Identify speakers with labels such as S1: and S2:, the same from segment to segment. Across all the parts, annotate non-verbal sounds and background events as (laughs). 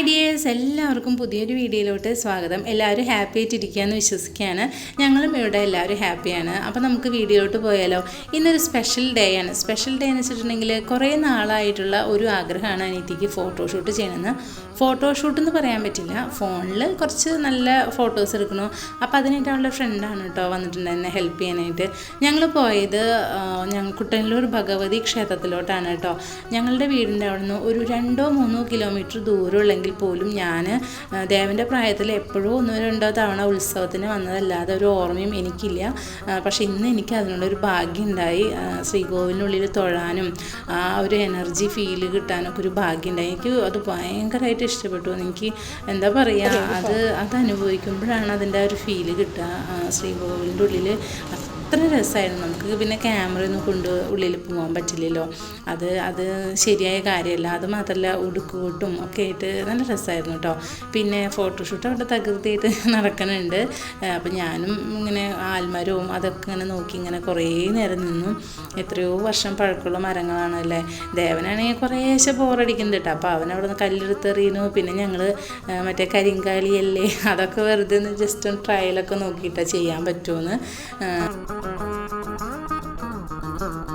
S1: Hi dears എല്ലാവർക്കും പുതിയൊരു വീഡിയോയിലോട്ട് സ്വാഗതം. എല്ലാവരും ഹാപ്പി ആയിട്ടിരിക്കുകയെന്ന് വിശ്വസിക്കുകയാണ്. ഞങ്ങളും ഇവിടെ എല്ലാവരും ഹാപ്പിയാണ് അപ്പോൾ നമുക്ക് വീഡിയോയിലോട്ട് പോയാലോ. ഇന്നൊരു സ്പെഷ്യൽ ഡേ ആണ്. സ്പെഷ്യൽ ഡേ എന്ന് വെച്ചിട്ടുണ്ടെങ്കിൽ കുറേ നാളായിട്ടുള്ള ഒരു ആഗ്രഹമാണ് അനീറ്റിക്ക് ഫോട്ടോഷൂട്ട് ചെയ്യണമെന്ന്. ഫോട്ടോഷൂട്ട് എന്ന് പറയാൻ പറ്റില്ല. ഫോണിൽ കുറച്ച് നല്ല ഫോട്ടോസ് എടുക്കണു അപ്പോൾ അതിനായിട്ട് അവളുടെ ഫ്രണ്ടാണ് കേട്ടോ വന്നിട്ടുണ്ടായിരുന്നത് ഹെൽപ്പ് ചെയ്യാനായിട്ട്. ഞങ്ങൾ പോയത് ഞങ്ങൾ കുട്ടനല്ലൂർ ഭഗവതി ക്ഷേത്രത്തിലോട്ടാണ് കേട്ടോ. ഞങ്ങളുടെ വീടിന്റെ അവിടെ നിന്ന് ഒരു രണ്ടോ മൂന്നോ കിലോമീറ്റർ ദൂരമുള്ളെങ്കിൽ പോലും ഞാൻ ദേവന്റെ പ്രായത്തിൽ എപ്പോഴും ഒന്നോ രണ്ടോ തവണ ഉത്സവത്തിന് വന്നതല്ലാതെ ഒരു ഓർമ്മയും എനിക്കില്ല. പക്ഷെ ഇന്ന് എനിക്ക് അതിനുള്ളൊരു ഭാഗ്യം ഉണ്ടായി ശ്രീകോവിലിനുള്ളിൽ തൊഴാനും ആ ഒരു എനർജി ഫീൽ കിട്ടാനൊക്കെ ഒരു ഭാഗ്യം ഉണ്ടായി എനിക്ക് അത് ഭയങ്കരമായിട്ട് ഇഷ്ടപ്പെട്ടു. എനിക്ക് എന്താ പറയുക അത് അത് അനുഭവിക്കുമ്പോഴാണ് അതിന്റെ ആ ഒരു ഫീൽ കിട്ടുക. ശ്രീകോവിലിന്റെ ഉള്ളിൽ അത്ര രസമായിരുന്നു നമുക്ക് പിന്നെ ക്യാമറ ഒന്നും കൊണ്ട് ഉള്ളിൽ പോകാൻ പറ്റില്ലല്ലോ. അത് അത് ശരിയായ കാര്യമല്ല. അത് മാത്രമല്ല ഉടുക്കൂട്ടും ഒക്കെ ആയിട്ട് നല്ല രസമായിരുന്നു കേട്ടോ പിന്നെ ഫോട്ടോഷൂട്ട് അവിടെ തകൃതിയായിട്ട് (laughs) നടക്കുന്നുണ്ട് അപ്പം ഞാനും ഇങ്ങനെ ആൽമരവും അതൊക്കെ ഇങ്ങനെ നോക്കി ഇങ്ങനെ കുറേ നേരം നിന്നു. എത്രയോ വർഷം പഴക്കമുള്ള മരങ്ങളാണ് അല്ലേ? ദേവനാണെങ്കിൽ കുറേശ്ശെ ബോറടിക്കുന്നുണ്ട് കേട്ടോ അപ്പോൾ അവൻ അവിടെ നിന്ന് കല്ലെടുത്തെറിയുന്നു. പിന്നെ ഞങ്ങൾ മറ്റേ കരിങ്കാലിയല്ലേ? (laughs) അതൊക്കെ വെറുതെ ഒന്ന് ജസ്റ്റ് ഒന്ന് ട്രയലൊക്കെ നോക്കിയിട്ടാണ് ചെയ്യാൻ പറ്റുമെന്ന്
S2: Uh-uh.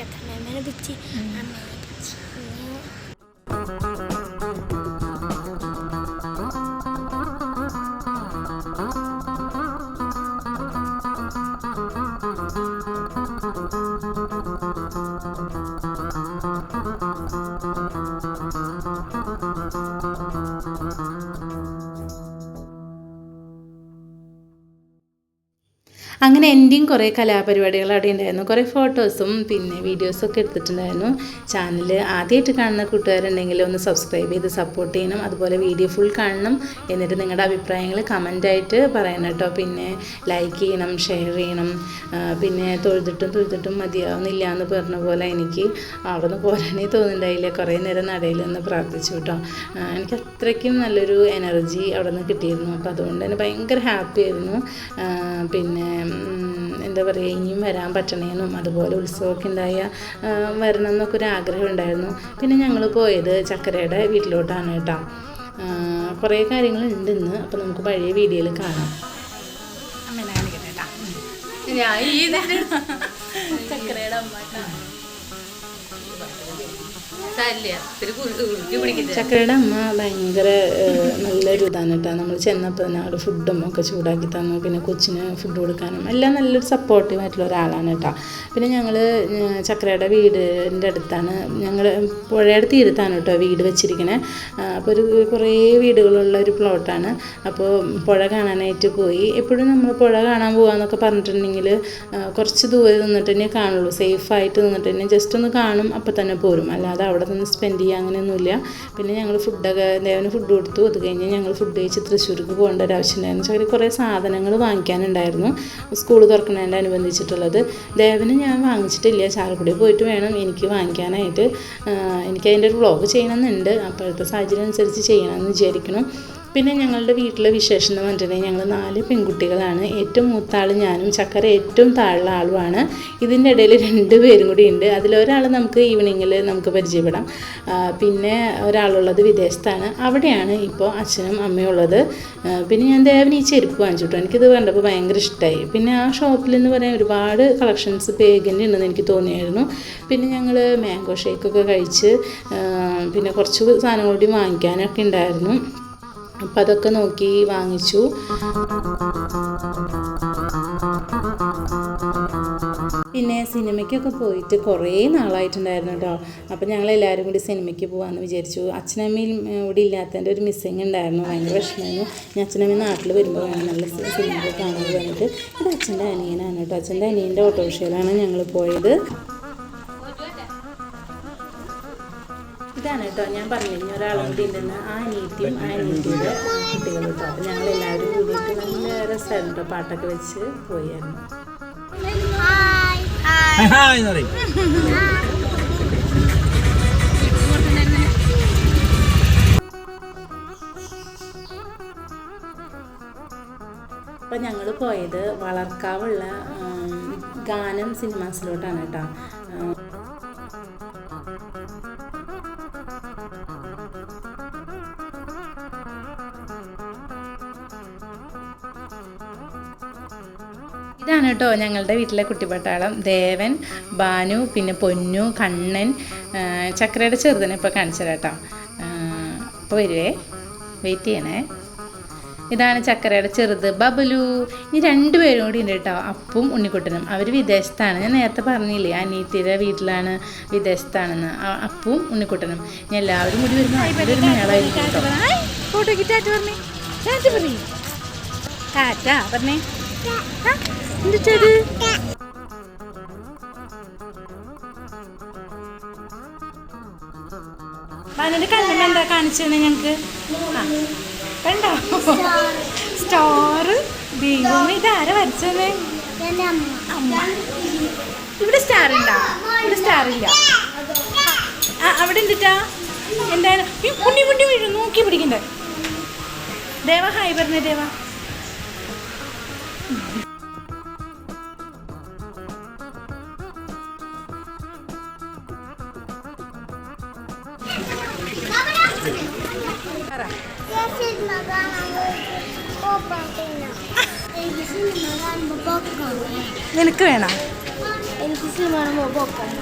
S2: चक्कर में मैंने भी
S1: അങ്ങനെ എന്റെയും കുറേ കലാപരിപാടികൾ അവിടെ ഉണ്ടായിരുന്നു. കുറേ ഫോട്ടോസും പിന്നെ വീഡിയോസും ഒക്കെ എടുത്തിട്ടുണ്ടായിരുന്നു. ചാനൽ ആദ്യമായിട്ട് കാണുന്ന കൂട്ടുകാരുണ്ടെങ്കിൽ ഒന്ന് സബ്സ്ക്രൈബ് ചെയ്ത് സപ്പോർട്ട് ചെയ്യണം. അതുപോലെ വീഡിയോ ഫുൾ കാണണം. എന്നിട്ട് നിങ്ങളുടെ അഭിപ്രായങ്ങൾ കമന്റായിട്ട് പറയണം കേട്ടോ. പിന്നെ ലൈക്ക് ചെയ്യണം ഷെയർ ചെയ്യണം. പിന്നെ തൊഴുതിട്ടും തൊഴുതിട്ടും മതിയാവുന്നില്ല എന്ന് പറഞ്ഞ പോലെ എനിക്ക് അവിടെ നിന്ന് പോരാനേ തോന്നുന്നുണ്ടായില്ല. കുറേ നേരം നടയിൽ നിന്ന് പ്രാർത്ഥിച്ചു കേട്ടോ. എനിക്ക് അത്രയ്ക്കും നല്ലൊരു എനർജി അവിടെ നിന്ന് കിട്ടിയിരുന്നു. അപ്പോൾ അതുകൊണ്ട് തന്നെ ഭയങ്കര ഹാപ്പി ആയിരുന്നു. പിന്നെ എന്താ പറയുക ഇനിയും വരാൻ പറ്റണേന്നും അതുപോലെ ഉത്സവമൊക്കെ ഉണ്ടായ വരണം എന്നൊക്കെ ഒരു ആഗ്രഹം ഉണ്ടായിരുന്നു. പിന്നെ ഞങ്ങൾ പോയത് ചക്കരയുടെ വീട്ടിലോട്ടാണ് കേട്ടോ. കുറേ കാര്യങ്ങളുണ്ട് ഇന്ന് അപ്പോൾ നമുക്ക് പഴയ വീഡിയോയിൽ കാണാം.
S3: ഞാൻ ഈ (laughs) ചക്കരയുടെ അമ്മ
S1: ചക്കരയുടെ അമ്മ ഭയങ്കര നല്ലൊരു ഇതാണ് കേട്ടോ നമ്മൾ ചെന്നപ്പോൾ തന്നെ അവിടെ ഫുഡും ഒക്കെ ചൂടാക്കി തന്നു. പിന്നെ കൊച്ചിന് ഫുഡ് കൊടുക്കാനും എല്ലാം നല്ലൊരു സപ്പോർട്ടീവ് ആയിട്ടുള്ള ഒരാളാണ് കേട്ടോ പിന്നെ ഞങ്ങൾ ചക്കരയുടെ വീടിന്റെ അടുത്താണ്. ഞങ്ങൾ പുഴയുടെ തീരത്താണ് കേട്ടോ വീട് വെച്ചിരിക്കണേ. അപ്പോൾ ഒരു കുറേ വീടുകളുള്ള ഒരു പ്ലോട്ടാണ് അപ്പോൾ പുഴ കാണാനായിട്ട് പോയി. എപ്പോഴും നമ്മൾ പുഴ കാണാൻ പോകാമെന്നൊക്കെ പറഞ്ഞിട്ടുണ്ടെങ്കിൽ കുറച്ച് ദൂരെ നിന്നിട്ട് തന്നെ കാണുള്ളൂ. സേഫായിട്ട് നിന്നിട്ട് തന്നെ ജസ്റ്റ് ഒന്ന് കാണും അപ്പോൾ തന്നെ പോരും. അല്ലാതെ അവിടെ നിന്ന് സ്പെൻഡ് ചെയ്യുക അങ്ങനെയൊന്നുമില്ല. പിന്നെ ഞങ്ങൾ ഫുഡൊക്കെ ദേവന് ഫുഡ് കൊടുത്തു. അത് കഴിഞ്ഞ് ഞങ്ങൾ ഫുഡ് കഴിച്ച് തൃശ്ശൂർക്ക് പോകേണ്ട ഒരു ആവശ്യമുണ്ടായിരുന്നു. വെച്ചാൽ കുറേ സാധനങ്ങൾ വാങ്ങിക്കാനുണ്ടായിരുന്നു. സ്കൂൾ തുറക്കുന്നതിന്റെ അനുബന്ധിച്ചിട്ടുള്ളത് ദേവന് ഞാൻ വാങ്ങിച്ചിട്ടില്ല. ചാലക്കുടി പോയിട്ട് വേണം എനിക്ക് വാങ്ങിക്കാനായിട്ട്. എനിക്ക് അതിന്റെ ഒരു വ്ളോഗ് ചെയ്യണമെന്നുണ്ട്. അപ്പോഴത്തെ സാഹചര്യം അനുസരിച്ച് ചെയ്യണമെന്ന് വിചാരിക്കണം പിന്നെ ഞങ്ങളുടെ വീട്ടിലെ വിശേഷം എന്ന് പറഞ്ഞിട്ടുണ്ടെങ്കിൽ ഞങ്ങൾ നാല് പെൺകുട്ടികളാണ്. ഏറ്റവും മൂത്ത ആൾ ഞാനും ചക്കര ഏറ്റവും താഴെയുള്ള ആളുമാണ്. ഇതിന്റെ ഇടയിൽ രണ്ട് പേരും കൂടി ഉണ്ട്. അതിലൊരാൾ നമുക്ക് ഈവനിങ്ങിൽ നമുക്ക് പരിചയപ്പെടാം. പിന്നെ ഒരാളുള്ളത് വിദേശത്താണ്. അവിടെയാണ് ഇപ്പോൾ അച്ഛനും അമ്മയും ഉള്ളത്. പിന്നെ ഞാൻ ദേവന് ഈ ചെരുപ്പ് വാങ്ങിച്ചു എനിക്കിത് കണ്ടപ്പോൾ ഭയങ്കര ഇഷ്ടമായി. പിന്നെ ആ ഷോപ്പിൽ എന്ന് പറയാൻ ഒരുപാട് കളക്ഷൻസ് പേഗന്റെ ഉണ്ടെന്ന് എനിക്ക് തോന്നിയായിരുന്നു. പിന്നെ ഞങ്ങൾ മാംഗോ ഷേക്കൊക്കെ കഴിച്ച് പിന്നെ കുറച്ച് സാധനങ്ങൾ കൂടി വാങ്ങിക്കാനൊക്കെ ഉണ്ടായിരുന്നു. അപ്പം അതൊക്കെ നോക്കി വാങ്ങിച്ചു. പിന്നെ സിനിമയ്ക്കൊക്കെ പോയിട്ട് കുറേ നാളായിട്ടുണ്ടായിരുന്നു കേട്ടോ അപ്പോൾ ഞങ്ങൾ എല്ലാവരും കൂടി സിനിമയ്ക്ക് പോകാമെന്ന് വിചാരിച്ചു. അച്ഛനമ്മയും ഇവിടെ ഇല്ലാത്തതിന്റെ ഒരു മിസ്സിങ് ഉണ്ടായിരുന്നു. ഭയങ്കര വിഷമമായിരുന്നു. ഞാൻ അച്ഛനമ്മ നാട്ടിൽ വരുമ്പോൾ വേണം നല്ല സിനിമ കാണാൻ വേണ്ടിയിട്ട് ഇത് അച്ഛന്റെ അനിയനാണ് കേട്ടോ അച്ഛന്റെ അനിയന്റെ ഓട്ടോറിക്ഷയിലാണ് ഞങ്ങൾ പോയത്. ഇതാണ് കേട്ടോ ഞാൻ പറഞ്ഞു ഇനി ഒരാളും തിന്നുന്ന ഉണ്ടെന്ന്. ആ അനിയത്തിയും ആ അനിയത്തിയുടെ കുട്ടികൾ കേട്ടോ അപ്പം ഞങ്ങൾ എല്ലാവരും കൂടിയിട്ട് നല്ല രസമായിരുന്നു കേട്ടോ പാട്ടൊക്കെ വെച്ച് പോയായിരുന്നു.
S2: അപ്പം
S4: ഹായ് ഹായ് എന്ന്
S1: ഞങ്ങൾ പോയത് വളർക്കാവുള്ള ഗാനം സിനിമാസിലോട്ടാണ് കേട്ടോ. ഇതാണ് കേട്ടോ ഞങ്ങളുടെ വീട്ടിലെ കുട്ടിപ്പട്ടാളം. ദേവൻ ബാനു പിന്നെ പൊന്നു കണ്ണൻ ചക്രയുടെ ചെറുതിനെ ഇപ്പോൾ കാണിച്ചു കേട്ടോ. അപ്പോൾ വരുവേ. വെയിറ്റ് ചെയ്യണേ. ഇതാണ് ചക്കരയുടെ ചെറുത് ബബലു. ഇനി രണ്ടുപേരും കൂടി ഉണ്ട് കേട്ടോ അപ്പും ഉണ്ണിക്കുട്ടനും. അവർ വിദേശത്താണ്. ഞാൻ നേരത്തെ പറഞ്ഞില്ലേ അനീത്തിയുടെ വീട്ടിലാണ് വിദേശത്താണെന്ന്. അപ്പും ഉണ്ണിക്കുട്ടനും. ഇനി എല്ലാവരും കൂടി വരുമ്പോൾ ഒരു മേളായിരിക്കും കേട്ടോ.
S3: പറഞ്ഞേ. പറഞ്ഞേ. എന്തിട്ടത്
S1: ബാനുവിന്റെ കണ്ണിൽ എന്താ കാണിച്ചത് ഞങ്ങൾക്ക് കണ്ടോ? സ്റ്റാർ ദൈവം ഇതാരാ വരച്ചത് ഇവിടെ സ്റ്റാർ ഉണ്ടോ ഇവിടെ സ്റ്റാർ ഇല്ല ആ അവിടെ എന്തിട്ടാ? എന്താണ് ഈ പുണ്ണി പുണ്ണി വീഴും. നോക്കി പിടിക്കണ്ടേ. ദേവ ഹായ് പറഞ്ഞേ ദേവ. നിനക്ക് വേണം?
S2: ഓഹോ സിനിമ നമുക്ക് പോക്കണം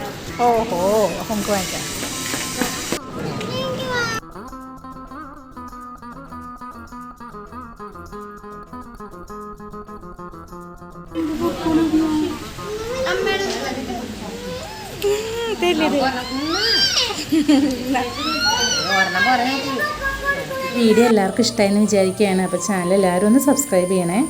S1: ഓഹോ നമുക്ക് വാങ്ങിക്കാം വീഡിയോ എല്ലാവർക്കും ഇഷ്ടമായെന്ന് വിചാരിക്കുകയാണ്. അപ്പോൾ ചാനൽ എല്ലാവരും ഒന്ന് സബ്സ്ക്രൈബ് ചെയ്യണേ.